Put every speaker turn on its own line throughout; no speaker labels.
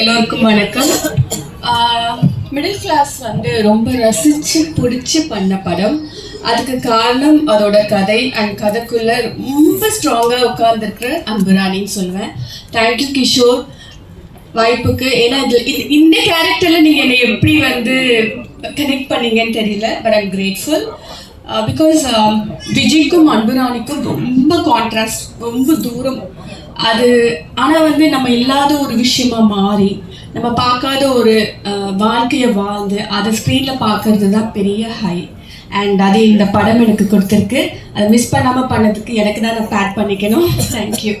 எல்லோருக்கும் வணக்கம். Middle class வந்து ரொம்ப ரசித்து பிடிச்சி பண்ண படம். அதுக்கு காரணம் அதோட கதை அண்ட் கதைக்குள்ள ரொம்ப ஸ்ட்ராங்காக உட்கார்ந்துருக்கிற அன்புராணின்னு சொல்லுவேன். தேங்க்யூ கிஷோர் வாய்ப்புக்கு ஏன்னா இதில் இந்த கேரக்டரில் நீங்கள் என்னை எப்படி வந்து கனெக்ட் பண்ணீங்கன்னு தெரியல பட் ஐம் கிரேட்ஃபுல் பிகாஸ் விஜய்க்கும் அன்புராணிக்கும் ரொம்ப கான்ட்ராஸ்ட் ரொம்ப தூரம். அது ஆனால் வந்து நம்ம இல்லாத ஒரு விஷயமா மாறி நம்ம பார்க்காத ஒரு uh, வாழ்க்கையை வாழ்ந்து அதை ஸ்க்ரீனில் பார்க்கறது தான் பெரிய ஹை அண்ட் அது இந்த படம் எனக்கு கொடுத்துருக்கு. அதை மிஸ் பண்ணாமல் பண்ணதுக்கு எனக்கு தான் நான் பேட் பண்ணிக்கணும். தேங்க்யூ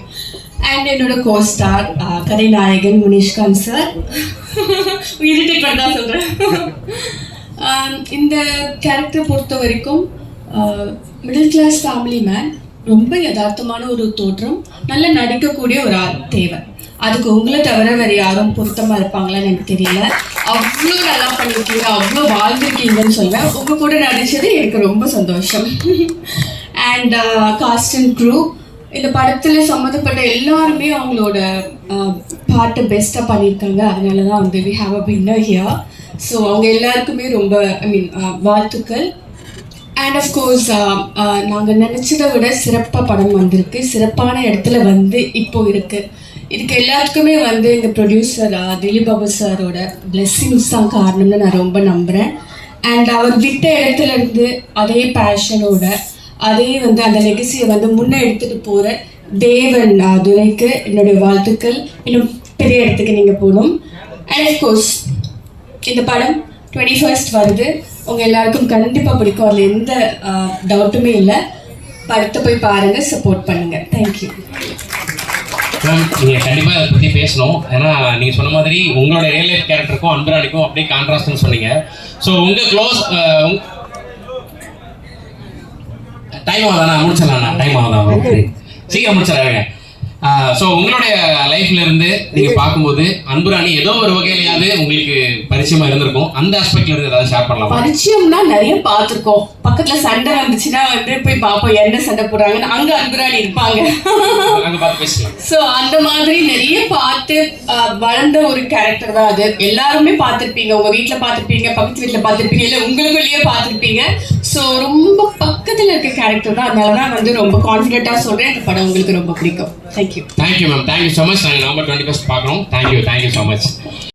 அண்ட் என்னோட கோஸ்டார் uh, கதைநாயகன் முனிஷ்காந்த் சார் இரிட்டேட் தான் சொல்கிறேன் இந்த கேரக்டரை பொறுத்த வரைக்கும் மிடில் கிளாஸ் ஃபேமிலி மேன் ரொம்ப யதார்த்தமான ஒரு தோற்றம் நல்ல நடிக்கக்கூடிய ஒரு ஆள் தேவை. அதுக்கு உங்களை தவிர வேறு யாரும் பொருத்தமாக இருப்பாங்களான்னு எனக்கு தெரியல. அவ்வளோ நல்லா பண்ணியிருக்கீங்க அவ்வளோ வாழ்ந்துருக்கீங்கன்னு சொல்லுவேன் உங்கள் கூட நடித்தது எனக்கு ரொம்ப சந்தோஷம். அண்ட் காஸ்ட் அண்ட் க்ரூ இந்த படத்தில் சம்மந்தப்பட்ட எல்லாருமே அவங்களோட பாட்டு பெஸ்ட்டாக பண்ணியிருக்காங்க. அதனால தான் வந்து வி ஹாவ் அ பின்னர் ஹியர் ஸோ அவங்க எல்லாருக்குமே ரொம்ப ஐ மீன் வாழ்த்துக்கள். அண்ட் அஃப்கோர்ஸ் uh, uh, நாங்கள் நினச்சதை விட சிறப்பாக படம் வந்திருக்கு. சிறப்பான இடத்துல வந்து இப்போ இருக்குது இதுக்கு எல்லாத்துக்குமே வந்து இந்த ப்ரொடியூசர் திலீப் பாபு சாரோட பிளெஸ்ஸிங்ஸ் தான் காரணம்னு நான் ரொம்ப நம்புகிறேன் அண்ட் அவர் விட்ட இடத்துல இருந்து அதே பேஷனோட அதே வந்து அந்த லெகசியை வந்து முன்னே எடுத்துகிட்டு போகிற தேவன் துரைக்கு என்னுடைய வாழ்த்துக்கள். இன்னும் பெரிய இடத்துக்கு நீங்கள் போகணும். அண்ட் அஃப்கோர்ஸ் இந்த படம் டுவெண்ட்டி ஃபர்ஸ்ட் வருது. உங்கள் எல்லாருக்கும் கண்டிப்பாக பிடிக்கும். அதில் எந்த டவுட்டுமே இல்லை. படத்தை போய் பாருங்கள் சப்போர்ட் பண்ணுங்கள் தேங்க்யூ
மேம் நீங்கள் கண்டிப்பாக அதை பற்றி பேசணும். ஏன்னா நீங்கள் சொன்ன மாதிரி உங்களோட ரியல் லைஃப் கேரக்டருக்கும் அன்பராணிக்கும் அப்படியே கான்ட்ராஸ்ட்னு சொன்னீங்க. ஸோ உங்கள் க்ளோஸ் டைம் ஆகுதாண்ணா? முடிச்சிடலாண்ணா? டைம் ஆகுதா? சீக்கிரம் முடிச்சிடறாங்க ஸோ உங்களுடைய லைஃப்ல இருந்து நீங்கள் பார்க்கும்போது அன்புராணி ஏதோ ஒரு வகையிலையாவது உங்களுக்கு பரிச்சயமா இருந்திருக்கும். அந்த ஆஸ்பெக்ட்ல இருந்து ஏதாவது ஷேர் பண்ணலாமா?
பரிச்சயம்னா நிறைய பார்த்துருக்கோம். பக்கத்தில் சண்டை வந்துச்சுன்னா வந்து போய் பார்ப்போம் என்ன சண்டை போடுறாங்கன்னு. அங்கே அன்புராணி இருப்பாங்க. ஸோ அந்த மாதிரி நிறைய பார்த்து வளர்ந்த ஒரு கேரக்டர் தான் அது. எல்லாருமே பார்த்துருப்பீங்க. உங்கள் வீட்டில் பார்த்துருப்பீங்க பக்கத்து வீட்டில் பார்த்துருப்பீங்க இல்லை உங்களுக்குள்ளேயே பார்த்துருப்பீங்க. ஸோ ரொம்ப பக்கத்தில் இருக்க கேரக்டர் தான். அதனால தான் வந்து ரொம்ப கான்ஃபிடென்ட்டாக சொல்கிறேன் இந்த படம் உங்களுக்கு ரொம்ப பிடிக்கும். Thank you
thank you ma'am thank you so much நாங்கள் நவம்பர் டுவெண்ட்டி ஃபஸ்ட் பார்க்குறோம். Thank you thank you so much